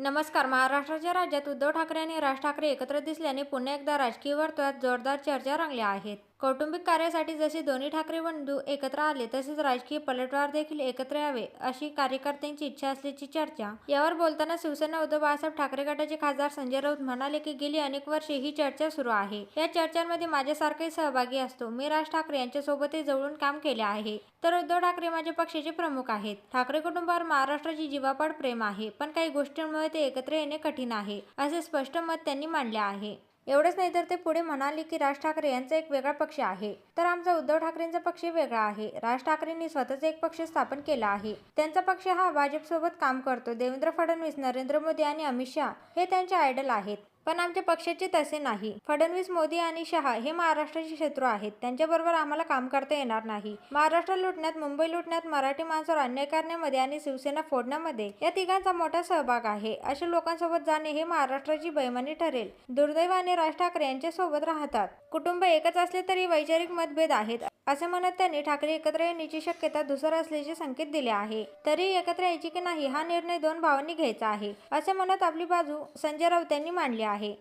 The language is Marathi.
नमस्कार. महाराष्ट्राच्या राज्यात उद्धव ठाकरे आणि राज ठाकरे एकत्र दिसल्याने पुन्हा एकदा राजकीय वर्तुळात जोरदार चर्चा रंगल्या आहेत. कौटुंबिक कार्यासाठी जसे दोन्ही ठाकरे बंधू एकत्र आले तसेच राजकीय पलटवार देखील एकत्र यावे अशी कार्यकर्त्यांची इच्छा असल्याची चर्चा. यावर बोलताना शिवसेना उद्धव बाळासाहेब ठाकरे गटाचे खासदार संजय राऊत म्हणाले की गेली अनेक वर्षे ही चर्चा सुरू आहे. या चर्चांमध्ये माझ्यासारखे सहभागी असतो. मी राज ठाकरे यांच्यासोबतही जवळून काम केले आहे. तर उद्धव ठाकरे माझ्या पक्षाचे प्रमुख आहेत. ठाकरे कुटुंबावर महाराष्ट्राची जीवापाड प्रेम आहे पण काही गोष्टींमुळे ते एकत्र येणे कठीण आहे असे स्पष्ट मत त्यांनी मांडले आहे. एवढंच नाही तर ते पुढे म्हणाले की राज ठाकरे यांचा एक वेगळा पक्ष आहे. तर आमचा उद्धव ठाकरेंचा पक्ष वेगळा आहे. राज ठाकरेंनी स्वतःचा एक पक्ष स्थापन केला आहे. त्यांचा पक्ष हा भाजपसोबत काम करतो. देवेंद्र फडणवीस नरेंद्र मोदी आणि अमित शहा हे त्यांचे आयडल आहेत. पण आमच्या पक्षाचे तसे नाही. फडणवीस मोदी आणि शहा हे महाराष्ट्राचे शत्रू आहेत. त्यांच्याबरोबर आम्हाला काम करता येणार नाही. महाराष्ट्र लुटण्यात मुंबई लुटण्यात मराठी माणसावर अन्याय करण्यामध्ये आणि शिवसेना फोडण्यामध्ये या तिघांचा मोठा सहभाग आहे. अशा लोकांसोबत जाणे हे महाराष्ट्राची बैमानी ठरेल. दुर्दैवाने राज ठाकरे यांच्या सोबत राहतात. कुटुंब एकच असले तरी वैचारिक मतभेद आहेत. असे म्हणत त्यांनी ठाकरे एकत्र येण्याची शक्यता धुसर असल्याचे संकेत दिले आहे. तरी एकत्र यायची की नाही हा निर्णय दोन भावांनी घ्यायचा आहे. असे म्हणत आपली बाजू संजय राऊत यांनी मांडली आहे.